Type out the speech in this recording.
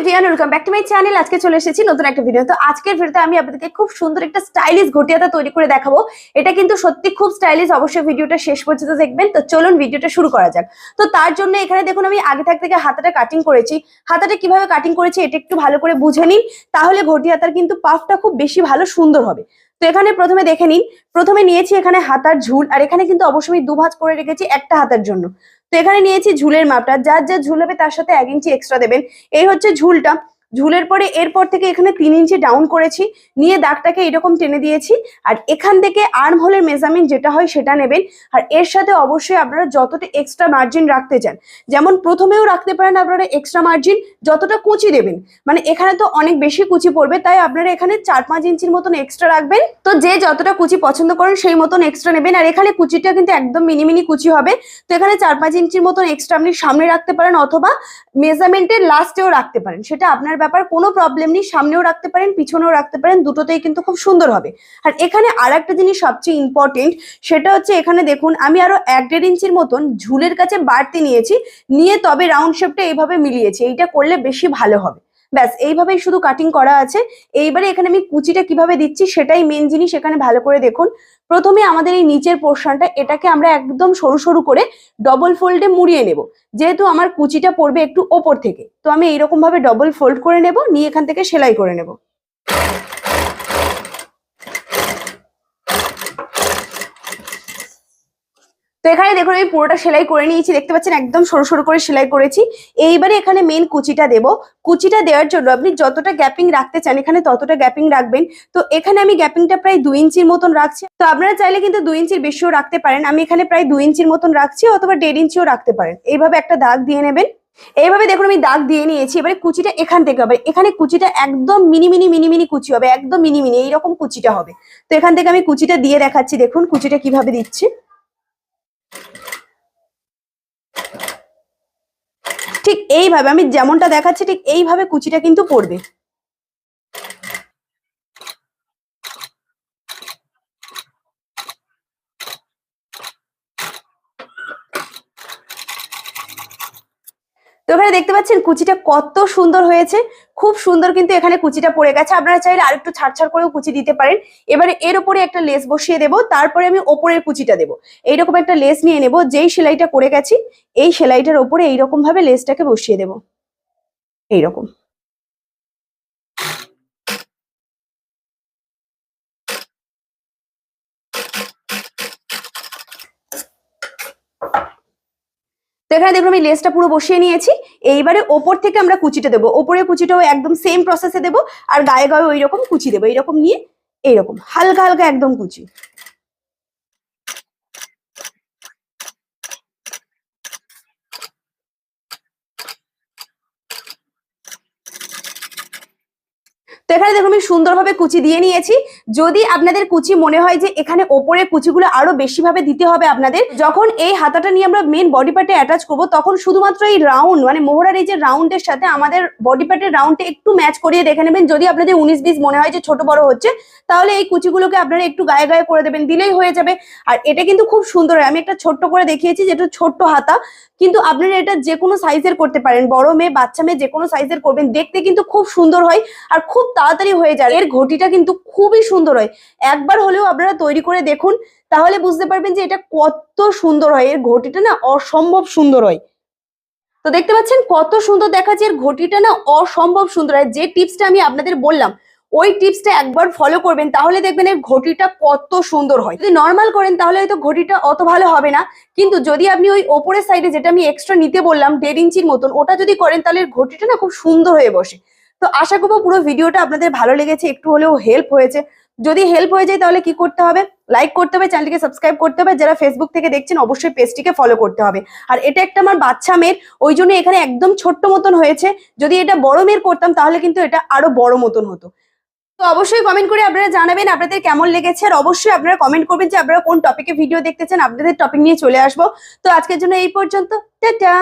Everyone welcome back to my channel আজকে চলে এসেছি নতুন একটা ভিডিও তো আজকের ভিডিওতে আমি আপনাদেরকে খুব সুন্দর একটা স্টাইলিশ ঘটিয়াটা তৈরি করে দেখাবো। এটা কিন্তু সত্যি খুব স্টাইলিশ অবশ্যই ভিডিওটা শেষ পর্যন্ত দেখবেন। তো চলুন ভিডিওটা শুরু করা যাক। তো তার জন্য এখানে দেখুন, আমি আগে থাক থেকে হাতাটা কাটিং করেছি। হাতাটা কীভাবে কাটিং করেছি, এটা একটু ভালো করে বুঝে নিন। তাহলে ঘটিয়াতার কিন্তু পাফটা খুব বেশি ভালো সুন্দর হবে। তো এখানে প্রথমে দেখে নিন। প্রথমে নিয়েছি এখানে হাতার ঝুল, আর এখানে কিন্তু অবশ্যই আমি দু ভাঁজ করে রেখেছি একটা হাতার জন্য। তো এখানে নিয়েছি ঝুলের মাপটা, যার যা ঝুল হবে তার সাথে এক ইঞ্চি এক্সট্রা দেবেন। এই হচ্ছে ঝুলটা। ঝুলের পরে এরপর থেকে এখানে তিন ইঞ্চি ডাউন করেছি। নিয়ে দাগটাকে এরকম টেনে দিয়েছি। আর এখান থেকে আর্ম হোলের মেজারমেন্ট যেটা হয় সেটা নেবেন। আর এর সাথে অবশ্যই আপনারা যতটা এক্সট্রা মার্জিন রাখতে চান, যেমন প্রথমেও রাখতে পারেন আপনারা এক্সট্রা মার্জিন যতটা কুচি দেবেন। মানে এখানে তো অনেক বেশি কুচি পড়বে, তাই আপনারা এখানে চার পাঁচ ইঞ্চির মতন এক্সট্রা রাখবেন। তো যে যতটা কুচি পছন্দ করেন সেই মতন এক্সট্রা নেবেন। আর এখানে কুচিটা কিন্তু একদম মিনি মিনি কুচি হবে। তো এখানে চার পাঁচ ইঞ্চির মতন এক্সট্রা আপনি সামনে রাখতে পারেন অথবা মেজারমেন্টের লাস্টেও রাখতে পারেন। সেটা আপনার ব্যাপার কোনো প্রবলেম নেই, সামনেও রাখতে পারেন, পিছনেও রাখতে পারেন, দুটোতেই কিন্তু খুব সুন্দর হবে। আর এখানে আর একটা জিনিস সবচেয়ে ইম্পর্টেন্ট সেটা হচ্ছে এখানে দেখুন, আমি আরও এক দেড় ইঞ্চির মতন ঝুলের কাছে বাড়তি নিয়েছি, নিয়ে তবে রাউন্ড শেপটা এইভাবে মিলিয়েছি, এইটা করলে বেশি ভালো হবে। ব্যাস, এইভাবেই শুধু কাটিং করা আছে। এইবারে এখানে আমি কুচিটা কীভাবে দিচ্ছি সেটাই মেন জিনিস এখানে ভালো করে দেখুন। প্রথমে আমাদের এই নিচের পোর্শনটা এটাকে আমরা একদম সরু সরু করে ডবল ফোল্ডে মুড়িয়ে নেব। যেহেতু আমার কুচিটা পড়বে একটু ওপর থেকে, তো আমি এইরকম ভাবে ডবল ফোল্ড করে নেব, নিয়ে এখান থেকে সেলাই করে নেব। তো এখানে দেখুন আমি পুরোটা সেলাই করে নিয়েছি, দেখতে পাচ্ছেন একদম সরু সরু করে সেলাই করেছি। এইবারে এখানে মেন কুচিটা দেব। কুচিটা দেওয়ার জন্য আপনি যতটা গ্যাপিং রাখতে চান, এখানে ততটা গ্যাপিং রাখবেন। তো এখানে আমি গ্যাপিংটা প্রায় দুই ইঞ্চির মতন রাখছি। তো আপনারা চাইলে কিন্তু দুই ইঞ্চির বেশিও রাখতে পারেন। আমি এখানে প্রায় দুই ইঞ্চির মতন রাখছি অথবা দেড় ইঞ্চিও রাখতে পারেন। এইভাবে একটা দাগ দিয়ে নেবেন। এইভাবে দেখুন আমি দাগ দিয়ে নিয়েছি। এবারে কুচিটা এখান থেকে হবে। এখানে কুচিটা একদম মিনি মিনি মিনি মিনি কুচি হবে। একদম মিনি মিনি, এইরকম কুচিটা হবে। তো এখান থেকে আমি কুচিটা দিয়ে দেখাচ্ছি। দেখুন কুচিটা কীভাবে দিচ্ছি। ঠিক এইভাবে আমি যেমনটা দেখাচ্ছি ঠিক এইভাবে কুচিটা কিন্তু পড়বে। তো এখানে দেখতে পাচ্ছেন কুচিটা কত সুন্দর হয়েছে। খুব সুন্দর কিন্তু এখানে কুচিটা পড়ে গেছে। আপনারা চাইলে আর একটু ছাড়ছাড় করেও কুচি দিতে পারেন। এবারে এর উপরে একটা লেস বসিয়ে দেবো, তারপরে আমি ওপরের কুচিটা দেবো। এইরকম একটা লেস নিয়ে নেব, যেই সেলাইটা করে গেছি, এই সেলাইটার ওপরে এইরকম ভাবে লেসটাকে বসিয়ে দেব। এইরকম। তো এখানে দেখুন আমি লেসটা পুরো বসিয়ে নিয়েছি। এইবারে ওপর থেকে আমরা কুচিটা দেবো। ওপরে কুচিটাও একদম সেম প্রসেসে দেবো। আর গায়ে গায়ে ওই রকম কুচি দেবো। এইরকম নিয়ে এইরকম। হালকা হালকা একদম কুচি। তো এখানে দেখুন, আমি সুন্দরভাবে কুচি দিয়ে নিয়েছি। যদি আপনাদের কুচি মনে হয় যে এখানে ওপরে কুচিগুলো আরও বেশি ভাবে দিতে হবে আপনাদের, যখন এই হাতাটা নিয়ে আমরা মেন বডি পার্টে অ্যাটাচ করব, তখন শুধুমাত্র এই রাউন্ড মানে মোহরার এই যে রাউন্ডের সাথে আমাদের বডি পার্টের রাউন্ডে একটু ম্যাচ করিয়ে দেখে নেবেন। যদি আপনাদের উনিশ বিশ মনে হয় যে ছোট বড় হচ্ছে, তাহলে এই কুচিগুলোকে আপনারা একটু গায়ে গায়ে করে দেবেন, দিলেই হয়ে যাবে। আর এটা কিন্তু খুব সুন্দর আমি একটা ছোট্ট করে দেখিয়েছি যেটা ছোট্ট হাতা, কিন্তু আপনারা এটা যে কোনো সাইজের করতে পারেন। বড় মেয়ে, বাচ্চা মেয়ে যে কোনো সাইজের করবেন, দেখতে কিন্তু খুব সুন্দর হয়। আর খুব তাড়াতাড়ি হয়ে যায়। এর ঘটিটা কিন্তু খুবই সুন্দর হয়। একবার হলেও আপনারা তৈরি করে দেখুন, তাহলে বুঝতে পারবেন যে এটা কত সুন্দর হয়। এর ঘটিটা না অসম্ভব সুন্দর হয়। তো দেখতে পাচ্ছেন কত সুন্দর দেখাচ্ছে এর ঘটিটা না অসম্ভব সুন্দর। হয় যে টিপসটা আমি আপনাদের বললাম, ওই টিপসটা একবার ফলো করবেন, তাহলে দেখবেন এর ঘটিটা কত সুন্দর হয়। যদি নর্মাল করেন, তাহলে হয়তো ঘটিটা অত ভালো হবে না। কিন্তু যদি আপনি ওই ওপরের সাইডে যেটা আমি এক্সট্রা নিতে বললাম, দেড় ইঞ্চির মতন, ওটা যদি করেন, তাহলে ঘটিটা না খুব সুন্দর হয়ে বসে। তো আশা করব পুরো ভিডিওটা আপনাদের ভালো লেগেছে, একটু হলেও হেল্প হয়েছে। যদি হেল্প হয়ে যায় তাহলে কি করতে হবে? লাইক করতে হবে চ্যানেলটিকে সাবস্ক্রাইব করতে হবে। যারা ফেসবুক থেকে দেখছেন, অবশ্যই পেজটিকে ফলো করতে হবে। আর এটা একটা আমার বাচ্চা মেয়ের, ওই জন্য এখানে একদম ছোট্ট মতন হয়েছে। যদি এটা বড় মেয়ের করতাম, তাহলে কিন্তু এটা আরও বড় মতন হতো। তো অবশ্যই কমেন্ট করে আপনারা জানাবেন, আপনাদের কেমন লেগেছে। আর অবশ্যই আপনারা কমেন্ট করবেন যে আপনারা কোন টপিকে ভিডিও দেখতে চান আপনাদের টপিক নিয়ে চলে আসব। তো আজকের জন্য এই পর্যন্ত। টাটা!